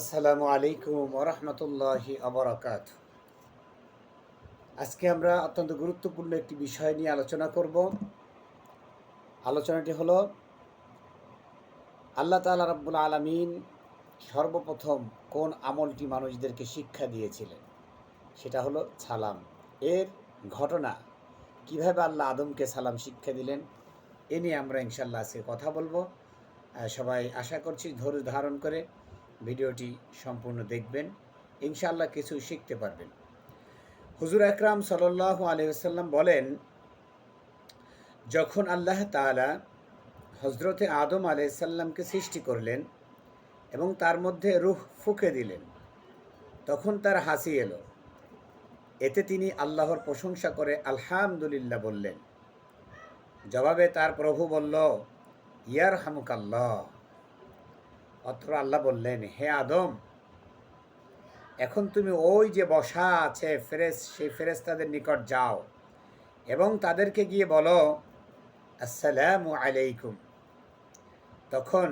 আসসালামু আলাইকুম ওরহমতুল্লাহি আবরাকাত আজকে আমরা অত্যন্ত গুরুত্বপূর্ণ একটি বিষয় নিয়ে আলোচনা করব। আলোচনাটি হলো, আল্লাহ তালা রাব্বুল আলমিন সর্বপ্রথম কোন আমলটি মানুষদেরকে শিক্ষা দিয়েছিলেন? সেটা হলো সালাম। এর ঘটনা, কীভাবে আল্লাহ আদমকে সালাম শিক্ষা দিলেন, এ নিয়ে আমরা ইনশাল্লাহ আজকে কথা বলব। সবাই আশা করছি ধৈর্য ধারণ করে ভিডিওটি সম্পূর্ণ দেখবেন ইনশাল্লাহ কিছু শিখতে পারবেন। হুজুর আকরাম সাল্লাহ আলহাম বলেন, যখন আল্লাহ তাআলা হজরতে আদম আলাইসাল্লামকে সৃষ্টি করলেন এবং তার মধ্যে রুহ ফুঁকে দিলেন, তখন তার হাসি এলো। এতে তিনি আল্লাহর প্রশংসা করে আলহামদুলিল্লাহ বললেন। জবাবে তার প্রভু বলল ইয়ার হামুকাল্লাহ অত্র আল্লাহ বললেন, হে আদম, এখন তুমি ওই যে বসা আছে ফেরেস সেই ফেরেস তাদের নিকট যাও এবং তাদেরকে গিয়ে বলো, আসসালামু আলাইকুম। তখন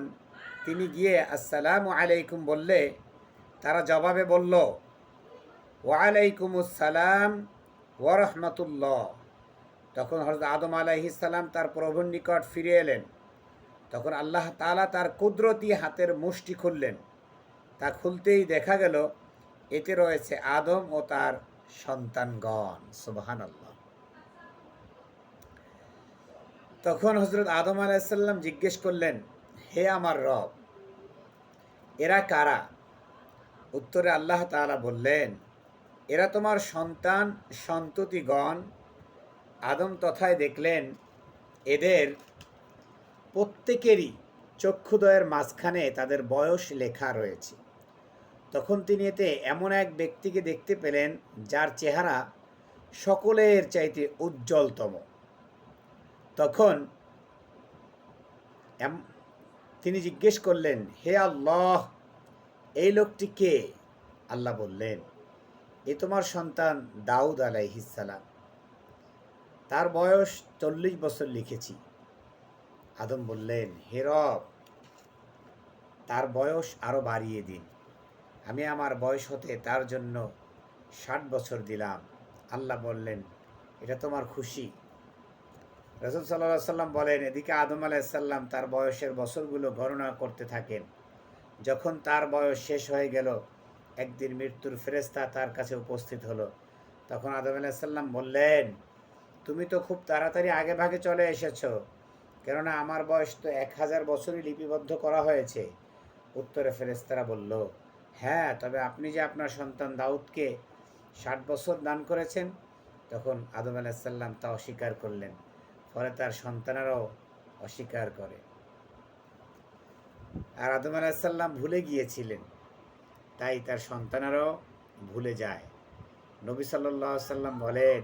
তিনি গিয়ে আসসালামু আলাইকুম বললে, তারা জবাবে বলল ওয়ালাইকুম আসসালাম ওরহমতুল্লাহ তখন হরত আদম আলাইহিসাল্লাম তার প্রভুর নিকট ফিরে এলেন। তখন আল্লাহ তাআলা তার কুদরতি হাতের মুষ্টি খুললেন। তা খুলতেই দেখা গেল, এতে রয়েছে আদম ও তার সন্তানগণ। সুবাহান আল্লাহ তখন হজরত আদম আলাইসাল্লাম জিজ্ঞেস করলেন, হে আমার রব, এরা কারা? উত্তরে আল্লাহ তাআলা বললেন, এরা তোমার সন্তান, সন্ততিগণ। আদম তথায় দেখলেন, এদের প্রত্যেকেরই চক্ষুদয়ের মাঝখানে তাদের বয়স লেখা রয়েছে। তখন তিনি এতে এমন এক ব্যক্তিকে দেখতে পেলেন, যার চেহারা সকলের চাইতে উজ্জ্বলতম। তখন তিনি জিজ্ঞেস করলেন, হে আল্লাহ, এই লোকটি কে? আল্লাহ বললেন, এ তোমার সন্তান দাউদ আলাইহিসালাম তার বয়স চল্লিশ বছর লিখেছি। আদম বললেন, হে রব, তার বয়স আরও বাড়িয়ে দিন। আমি আমার বয়স হতে তার জন্য ষাট বছর দিলাম। আল্লাহ বললেন, এটা তোমার খুশি? রসুল সাল্লাহ সাল্লাম বলেন, এদিকে আদম আলাইসাল্লাম তার বয়সের বছরগুলো গণনা করতে থাকেন। যখন তার বয়স শেষ হয়ে গেল, একদিন মৃত্যুর ফেরেস্তা তার কাছে উপস্থিত হলো। তখন আদম আলাইসাল্লাম বললেন, তুমি তো খুব তাড়াতাড়ি আগে ভাগে চলে এসেছ। কেননা আমার বয়স তো এক হাজার বছরই লিপিবদ্ধ করা হয়েছে। উত্তরে ফেরেস্তারা বলল হ্যাঁ তবে আপনি যে আপনার সন্তান দাউদকে ষাট বছর দান করেছেন, তখন আদম আলাহিসাল্লাম তা অস্বীকার করলেন। ফলে তার সন্তানেরাও অস্বীকার করে। আর আদম আলাহিসাল্লাম ভুলে গিয়েছিলেন, তাই তার সন্তানেরাও ভুলে যায়। নবী সাল্লাহ সাল্লাম বলেন,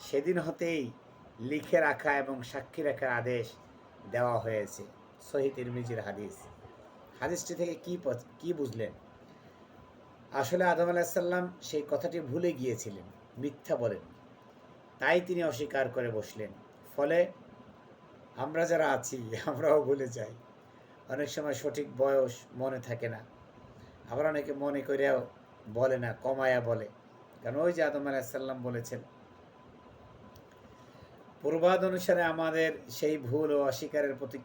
সেদিন হতেই লিখে রাখা এবং সাক্ষী রাখার আদেশ দেওয়া হয়েছে সহি তিরমিজির হাদিস। হাদিসটি থেকে কি কি বুঝলেন? আসলে আদম আলাহিসাল্লাম সেই কথাটি ভুলে গিয়েছিলেন, মিথ্যা বলেন। তাই তিনি অস্বীকার করে বসলেন। ফলে আমরা যারা আছি, আমরাও ভুলে যাই। অনেক সময় সঠিক বয়স মনে থাকে না। আবার অনেকে মনে করেও বলে না, কমায়া বলে। কারণ ওই যে আদম আলাহিসাল্লাম বলেছেন পূর্বাদ অনুসারে আমাদের সেই ভুল ও অস্বীকারের প্রতি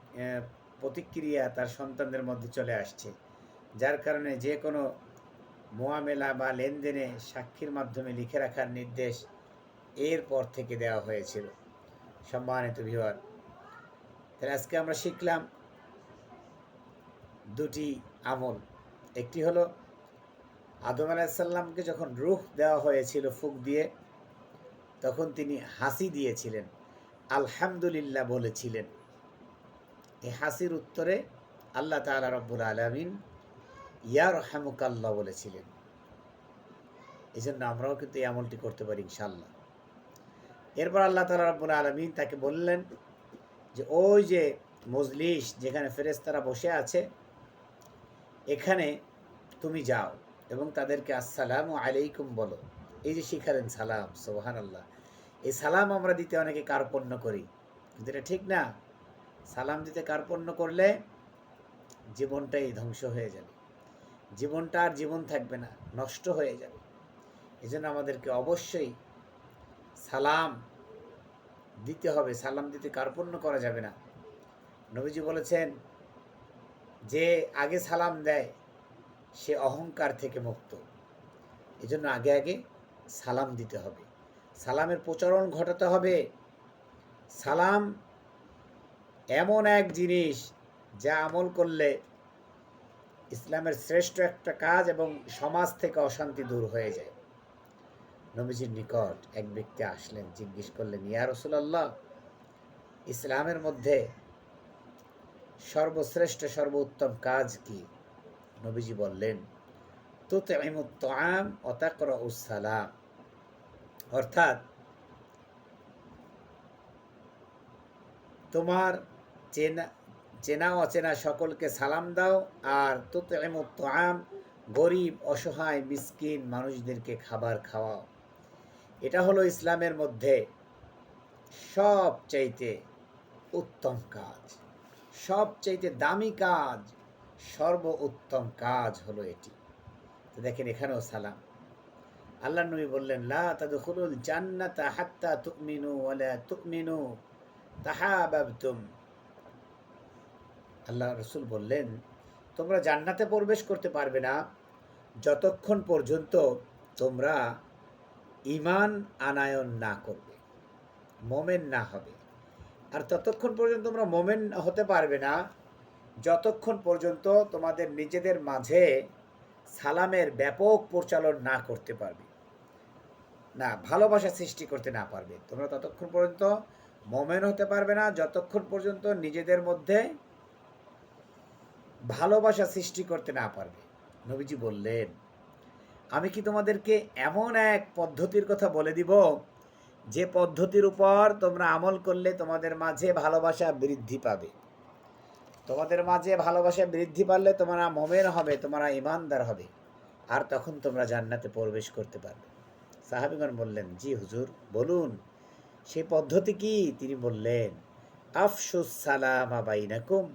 প্রতিক্রিয়া তার সন্তানদের মধ্যে চলে আসছে। যার কারণে যে কোনো মোয়ামেলা বা লেনদেনে সাক্ষীর মাধ্যমে লিখে রাখার নির্দেশ এর পর থেকে দেওয়া হয়েছিল। সম্মানিত ভিওয়ার তাহলে আজকে আমরা শিখলাম দুটি আমল। একটি হলো, আদম আলাহিসাল্লামকে যখন রুহ দেওয়া হয়েছিল ফুক দিয়ে, তখন তিনি হাসি দিয়েছিলেন। আলহামদুলিল্লাহ বলেছিলেন। এই হাসির উত্তরে আল্লাহ তাআলা রব্বুল আলমিন ইয়ার হামুকাল্লাহ বলেছিলেন। এই জন্য আমরাও কিন্তু এই আমলটি করতে পারি ইনশাল্লাহ এরপর আল্লাহ তাআলা রব্বুল আলমিন তাকে বললেন যে, ওই যে মজলিস যেখানে ফেরেশতারা বসে আছে, এখানে তুমি যাও এবং তাদেরকে আসসালামু আলাইকুম বলো। এই যে শিখালেন সালাম সোহান আল্লাহ এই সালাম আমরা দিতে অনেকে কার্পণ্য করি। কিন্তু এটা ঠিক না। সালাম দিতে কার্পণ্য করলে জীবনটাই ধ্বংস হয়ে যাবে। জীবনটা আর জীবন থাকবে না, নষ্ট হয়ে যাবে। এই জন্য আমাদেরকে অবশ্যই সালাম দিতে হবে। সালাম দিতে কার্পণ্য করা যাবে না। নবীজি বলেছেন, যে আগে সালাম দেয়, সে অহংকার থেকে মুক্ত। এজন্য আগে আগে সালাম দিতে হবে। সালামের প্রচলন ঘটাতে হবে। সালাম এমন এক জিনিস যা আমল করলে ইসলামের শ্রেষ্ঠ একটা কাজ এবং সমাজ থেকে অশান্তি দূর হয়ে যায়। নবীজির নিকট এক ব্যক্তি আসলেন, জিজ্ঞেস করলেন, ইয়া রসুলাল্লাহ, ইসলামের মধ্যে সর্বশ্রেষ্ঠ, সর্বোত্তম কাজ কি? নবীজি বললেন তুতঈমুত-তাআম ওয়া তাকরাউস সালাম অর্থাৎ তোমার চেনা চেনা অচেনা সকলকে সালাম দাও আর তুতঈমুত-তাআম গরিব, অসহায়, মিসকিন মানুষদেরকে খাবার খাওয়াও। এটা হলো ইসলামের মধ্যে সবচাইতে উত্তম কাজ। সবচাইতে দামি কাজ সর্ব উত্তম কাজ হলো এটি। দেখেন এখানেও সালাম। আল্লাহ নবী বললেন, লা তাদখুলুল জান্নাতা হাত্তা তুমিনু ওয়ালা তুমিনু তাহাবাবতুম। আল্লাহ রসুল বললেন, তোমরা জান্নাতে প্রবেশ করতে পারবে না। যতক্ষণ পর্যন্ত তোমরা ইমান আনায়ন না করবে, মোমেন না হবে। আর ততক্ষণ পর্যন্ত তোমরা মোমেন হতে পারবে না। যতক্ষণ পর্যন্ত তোমাদের নিজেদের মাঝে সালামের ব্যাপক প্রচলন না করতে পারবে। ভালোবাসা সৃষ্টি করতে না পারবে। তোমরা ততক্ষণ পর্যন্ত মোমেন হতে পারবে না, যতক্ষণ পর্যন্ত নিজেদের মধ্যে ভালোবাসা সৃষ্টি করতে না পারবে। নবীজি বললেন, আমি কি তোমাদেরকে এমন এক পদ্ধতির কথা বলে দিব, যে পদ্ধতির উপর তোমরা আমল করলে তোমাদের মাঝে ভালোবাসা বৃদ্ধি পাবে? তোমাদের মাঝে ভালোবাসা বৃদ্ধি পারলে তোমরা মোমেন হবে, তোমরা ইমানদার হবে, আর তখন তোমরা জান্নাতে প্রবেশ করতে পারবে। সাহাবিগণ বললেন, জি হুজুর, বলুন সেই পদ্ধতি কি? তিনি বললেন আফসুস সালাম আবাইনাকুম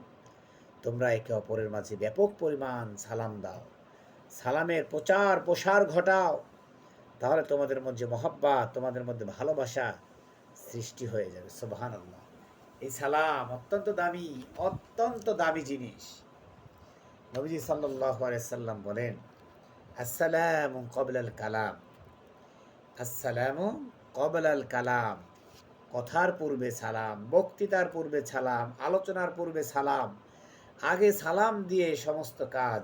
তোমরা একে অপরের মাঝে ব্যাপক পরিমাণ সালাম দাও, সালামের প্রচার প্রসার ঘটাও, তাহলে তোমাদের মধ্যে মহাব্বা তোমাদের মধ্যে ভালোবাসা সৃষ্টি হয়ে যাবে সোবাহান আল্লাহ এই সালাম অত্যন্ত দামি অত্যন্ত দামি জিনিস। নবীজি সাল্লাহ সাল্লাম বলেন আসসালাম কবলাল কালাম। আসসালাম কবলাল কালাম। কথার পূর্বে সালাম, বক্তৃতার পূর্বে সালাম, আলোচনার পূর্বে সালাম। আগে সালাম দিয়ে সমস্ত কাজ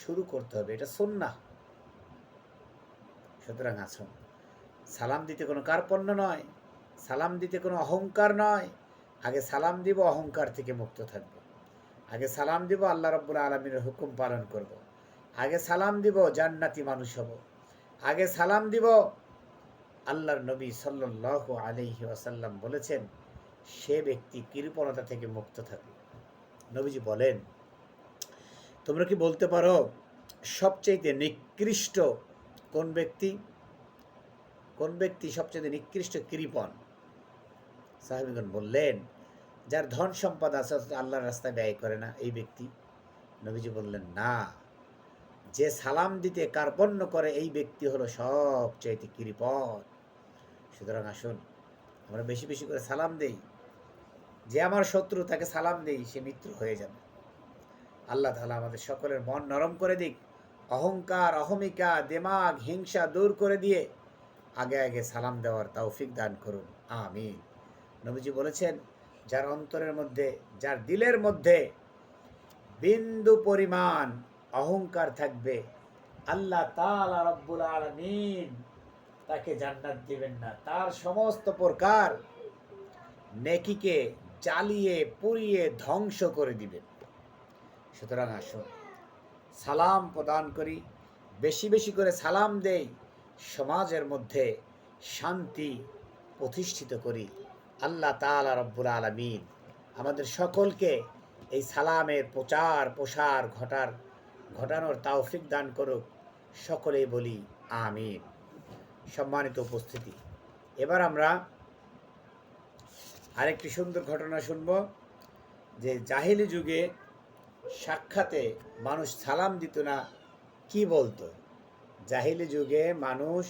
শুরু করতে হবে, এটা সুন্নাহ। সুতরাং আসুন, সালাম দিতে কোনো কার্পণ্য নয়, সালাম দিতে কোনো অহংকার নয়, আগে সালাম দিব, অহংকার থেকে মুক্ত থাকব। আগে সালাম দিব, আল্লাহ রব্বুল আলমীর হুকুম পালন করব। আগে সালাম দিব, জান্নাতি মানুষ হব। আগে সালাম দিব আল্লাহর নবী সাল্লাহ আলহি আসাল্লাম বলেছেন, সে ব্যক্তি কৃপণতা থেকে মুক্ত থাকবে নবীজি বলেন, তোমরা কি বলতে পারো সবচেয়ে নিকৃষ্ট কোন ব্যক্তি? কোন ব্যক্তি সবচেয়ে নিকৃষ্ট কৃপণ? সাহেবগণ বললেন, যার ধন সম্পদ আছে, অথচ আল্লাহর রাস্তায় ব্যয় করে না এই ব্যক্তি। নবীজি বললেন, না, যে সালাম দিতে কার্পণ্য করে, এই ব্যক্তি হলো সবচাইতে কৃপণ। সুতরাং আসুন, আমরা বেশি বেশি করে সালাম দেই। যে আমার শত্রু, তাকে সালাম দেই, সে মিত্র হয়ে যাবে। আল্লাহ তালা আমাদের সকলের মন নরম করে দিক, অহংকার, অহমিকা, দেমাগ, হিংসা দূর করে দিয়ে আগে আগে সালাম দেওয়ার তৌফিক দান করুন। আমিন। নবীজি বলেছেন, যার অন্তরের মধ্যে, যার দিলের মধ্যে বিন্দু পরিমাণ অহংকার থাকবে, আল্লাহ তালা রব্বুল আলমিন তাকে জান্নাত দিবেন না। তার সমস্ত প্রকার নেকিকে জ্বালিয়ে, পুড়িয়ে ধ্বংস করে দিবেন। সুতরাং আসুন, সালাম প্রদান করি, বেশি বেশি করে সালাম দেই, সমাজের মধ্যে শান্তি প্রতিষ্ঠিত করি। আল্লাহ তালা রব্বুল আলমিন আমাদের সকলকে এই সালামের প্রচার, প্রসার ঘটার, ঘটানোর তাওফিক দান করুক। সকলেই বলি, আমিন। সম্মানিত উপস্থিতি। এবার আমরা আরেকটি সুন্দর ঘটনা শুনব, যে জাহিলি যুগে সাক্ষাতে মানুষ সালাম দিত না, কি বলতো? জাহিলি যুগে মানুষ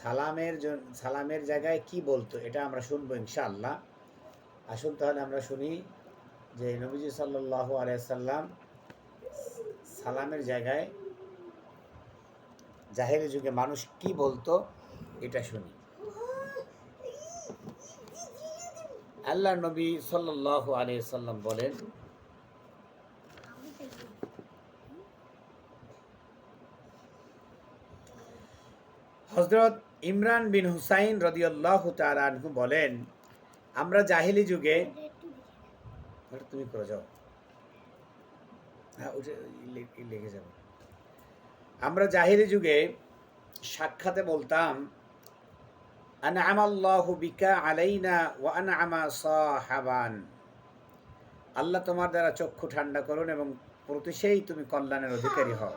সালামের সালামের জায়গায় কি বলতো, এটা আমরা শুনব ইনশাআল্লাহ। আসুন তাহলে আমরা শুনি, যে নবীজি সাল্লাহ আলাইসাল্লাম সালামের জায়গায় জাহেরি যুগে মানুষ কি বলতো, এটা শুনি। আল্লাহ নবী সাল্লাহ আলাইসাল্লাম বলেন হজরত ইমরান বিন হুসাইন রদিয়াল্লাহ আনহু বলেন, আমরা জাহিলি যুগে তুমি করে যাও। হ্যাঁ ওটা লেগে যাবে। আমরা জাহিরি যুগে সাক্ষাতে বলতাম আনআম আল্লাহু বিকা আলাইনা ওয়া আনআমা সাহাবান। আল্লাহ তোমার দ্বারা চক্ষু ঠান্ডা করুন এবং প্রতিশেই তুমি কল্যাণের অধিকারী হও।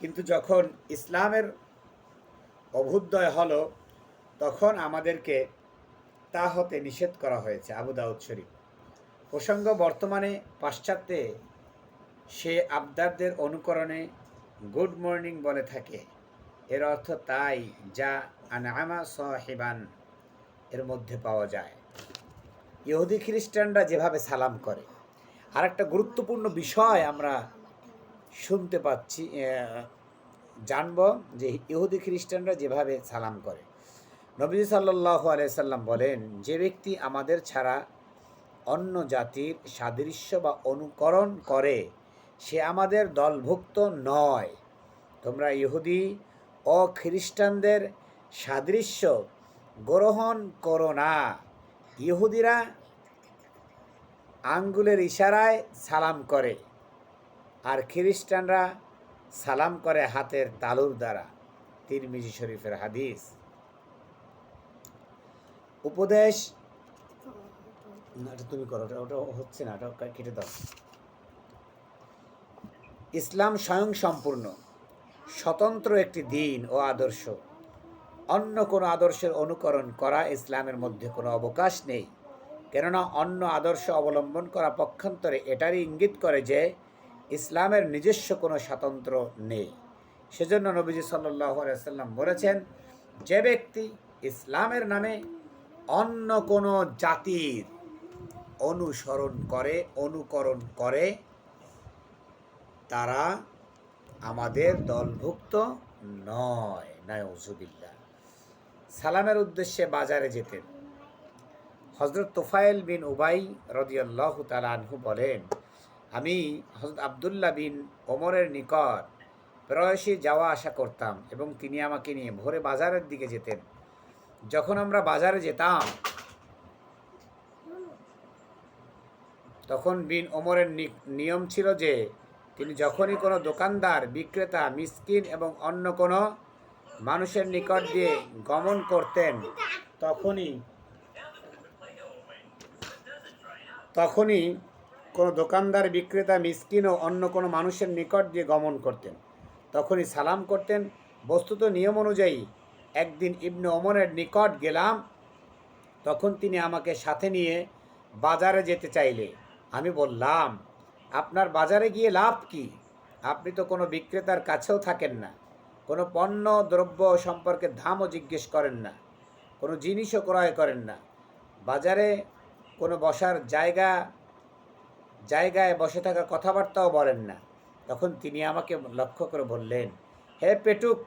কিন্তু যখন ইসলামের অভ্যুদয় হলো, তখন আমাদেরকে তা হতে নিষেধ করা হয়েছে আবু দাউদ শরীফ। প্রসঙ্গ বর্তমানে পাশ্চাত্যে সে আবদারদের অনুকরণে গুড মর্নিং বলে থাকে। এর অর্থ তাই যা আনামা সাহেবান এর মধ্যে পাওয়া যায়। ইহুদি খ্রিস্টানরা যেভাবে সালাম করে। আর একটা গুরুত্বপূর্ণ বিষয় আমরা শুনতে পাচ্ছি জানব যে ইহুদি খ্রিস্টানরা যেভাবে সালাম করে। নবী সাল্লাহ আলাইসাল্লাম বলেন, যে ব্যক্তি আমাদের ছাড়া অন্য জাতির সাদৃশ্য বা অনুকরণ করে সে আমাদের দলভুক্ত নয়। তোমরা ইহুদি ও খ্রিস্টানদের সাদৃশ্য গ্রহণ করো না। ইহুদিরা আঙ্গুলের ইশারায় সালাম করে আর খ্রিস্টানরা সালাম করে হাতের তালুর দ্বারা। তিরমিজি শরীফের হাদিস। উপদেশ না তুমি করো, ওটা ওটা হচ্ছে না, ওটা কেটে দাও। ইসলাম স্বয়ং সম্পূর্ণ স্বতন্ত্র একটি দিন ও আদর্শ। অন্য কোনো আদর্শের অনুকরণ করা ইসলামের মধ্যে কোনো অবকাশ নেই, কেননা অন্য আদর্শ অবলম্বন করা পক্ষান্তরে এটারই ইঙ্গিত করে যে ইসলামের নিজস্ব কোনো স্বাতন্ত্র নেই। সেজন্য নবীজি সাল্লাম বলেছেন, যে ব্যক্তি ইসলামের নামে অন্য কোনো জাতির অনুসরণ করে, অনুকরণ করে তারা আমাদের দলভুক্ত নয়। নায়জুবিল্লা সালামের উদ্দেশ্যে বাজারে যেতেন। হজরত তোফায়েল বিন উবাই রদিয়াল্লাহ তালানহু বলেন, আমি হজরত আবদুল্লাহ বিন ওমরের নিকট প্রায়শই যাওয়া আসা করতাম এবং তিনি আমাকে নিয়ে ভোরে বাজারের দিকে যেতেন। যখন আমরা বাজারে যেতাম, তখন বিন ওমরের নিয়ম ছিল যে তিনি যখনই কোনো দোকানদার, বিক্রেতা, মিসকিন এবং অন্য কোনো মানুষের নিকট দিয়ে গমন করতেন, তখনই তখনই কোনো দোকানদার, বিক্রেতা, মিসকিন ও অন্য কোনো মানুষের নিকট দিয়ে গমন করতেন। তখনই সালাম করতেন। বস্তুত নিয়ম অনুযায়ী একদিন ইবনে ওমরের নিকট গেলাম। তখন তিনি আমাকে সাথে নিয়ে বাজারে যেতে চাইলে। আমি বললাম আপনার বাজারে গিয়ে লাভ কি? আপনি তো কোনো বিক্রেতার কাছেও থাকেন না। কোনো পণ্য, দ্রব্য সম্পর্কে দামও জিজ্ঞেস করেন না। কোনো জিনিসও ক্রয় করেন না। বাজারে কোনো বসার জায়গা, জায়গায় বসে থাকা কথাবার্তাও বলেন না। তখন তিনি আমাকে লক্ষ্য করে বললেন, হে পেটুক,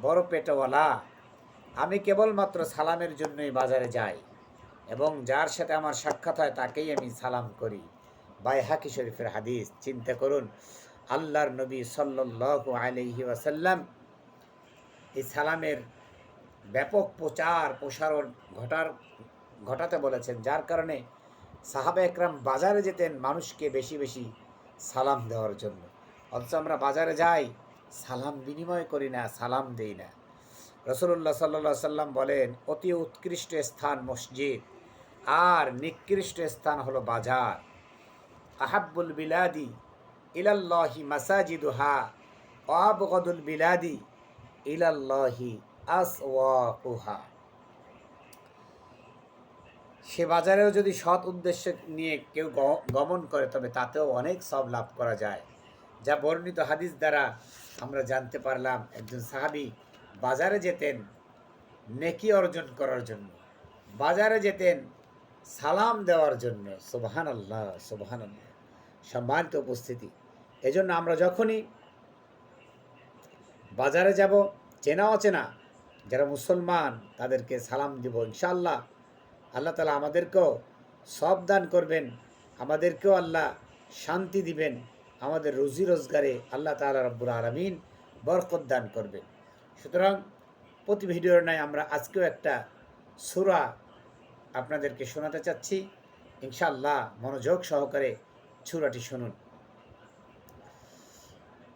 বড় পেটওয়ালা, আমি কেবলমাত্র সালামের জন্যই বাজারে যাই এবং যার সাথে আমার সাক্ষাৎ হয় তাকেই আমি সালাম করি। বাই হাকি শরীফের হাদিস, চিন্তা করুন, আল্লাহর নবী সাল্লাল্লাহু আলাইহি ওয়াসাল্লাম এই সালামের ব্যাপক প্রচার, প্রসারণ ঘটার, ঘটাতে বলেছেন, যার কারণে সাহাবা একরাম বাজারে যেতেন মানুষকে বেশি বেশি সালাম দেওয়ার জন্য। অথচ আমরা বাজারে যাই, সালাম বিনিময় করি না, সালাম দেই না। রসুল্লাহ সাল্লা সাল্লাম বলেন, অতি উৎকৃষ্ট স্থান মসজিদ, আর নিকৃষ্ট স্থান হলো বাজার। আহাব্বুল বিলাদি ইলাল্লাহি মাসাজিদুহা আবগদুল বিলাদি ইলাল্লাহি আসওয়াকুহা। সে বাজারেও যদি সৎ উদ্দেশ্য নিয়ে কেউ গমন করে, তবে তাতেও অনেক সব লাভ করা যায়। যা বর্ণিত হাদিস দ্বারা আমরা জানতে পারলাম, একজন সাহাবি বাজারে যেতেন, নেকি অর্জন করার জন্য। বাজারে যেতেন সালাম দেওয়ার জন্য সুবহান আল্লাহ সুবহান আল্লাহ সম্মানিত উপস্থিতি। এজন্য আমরা যখনই বাজারে যাব, চেনা অচেনা, যারা মুসলমান, তাদেরকে সালাম দিব, ইনশাআল্লাহ। আল্লাহ তালা আমাদেরকেও সব দান করবেন, আমাদেরকেও আল্লাহ শান্তি দিবেন, আমাদের রুজি রোজগারে আল্লাহ তালা রব্বুল আলমিন বরকত দান করবেন। সুতরাং প্রতি ভিডিওর নাই আমরা আজকেও একটা সুরা আপনাদেরকে শোনাতে চাচ্ছি ইনশাআল্লাহ মনোযোগ সহকারে সুরাটি শুনুন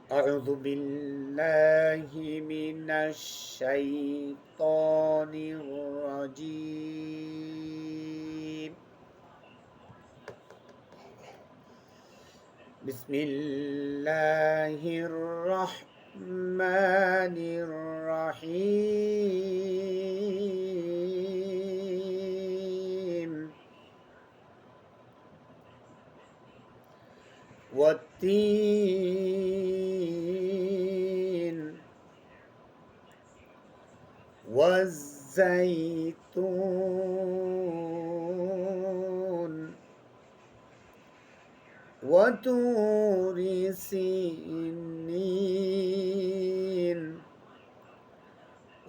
أعوذ بالله من الشيطان الرجيم بسم الله الرحمن الرحيم والتين والزيتون وطور سينين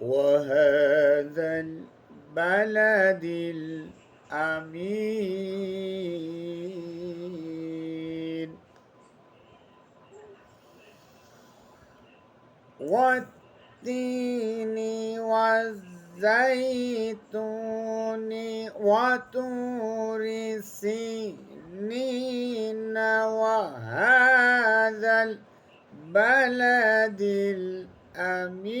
وهذا البلد الأمين. والتين والزيتون وطور سينين وهذا البلد الأمين.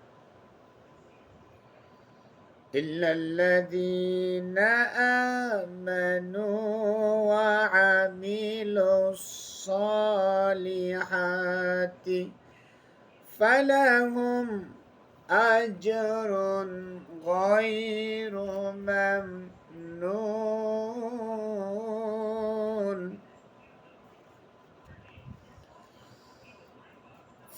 إلا الذين آمنوا وعملوا الصالحات فلهم أجر غير ممنون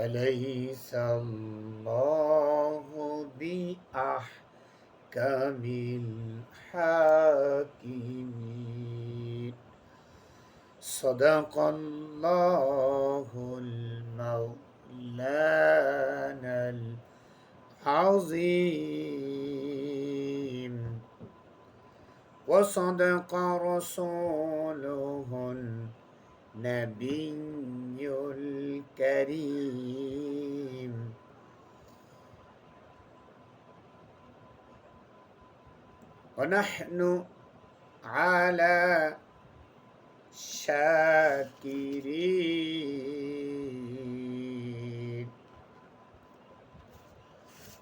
أليس الله بأحكم الحاكمين؟ صدق الله المولانا العظيم. وصدق رسوله النبي الكريم. ونحن على شاكرين.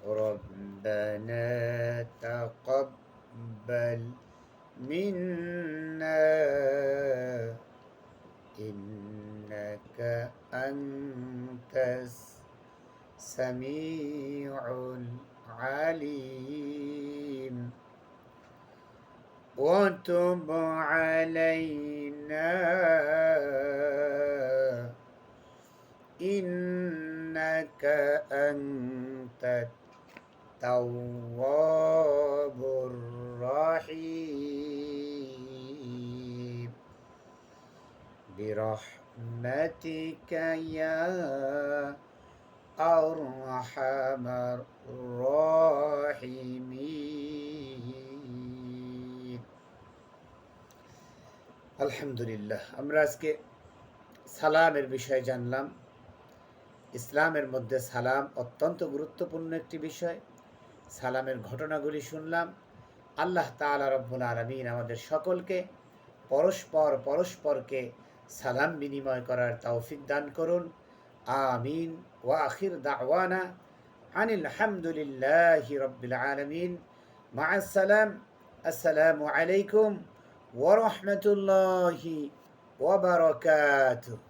ربنا تقبل منا. إنك أنت السميع العليم. وتب علينا. إنك أنت التواب الرحيم. برحمتك يا أرحم الراحمين আলহামদুলিল্লাহ আমরা আজকে সালামের বিষয়ে জানলাম ইসলামের মধ্যে সালাম অত্যন্ত গুরুত্বপূর্ণ একটি বিষয় সালামের ঘটনাগুলি শুনলাম আল্লাহ তাআলা রব্বুল আলমিন আমাদের সকলকে পরস্পর পরস্পরকে সালাম বিনিময় করার তৌফিক দান করুন। আমিন। ওয়া আখির দাওয়ানা আনিল হামদুলিল্লাহি রব্বিল আলামিন। মা আসসালাম আসসালামু আলাইকুম ওয়া রাহমাতুল্লাহি ওয়া বারাকাতুহু।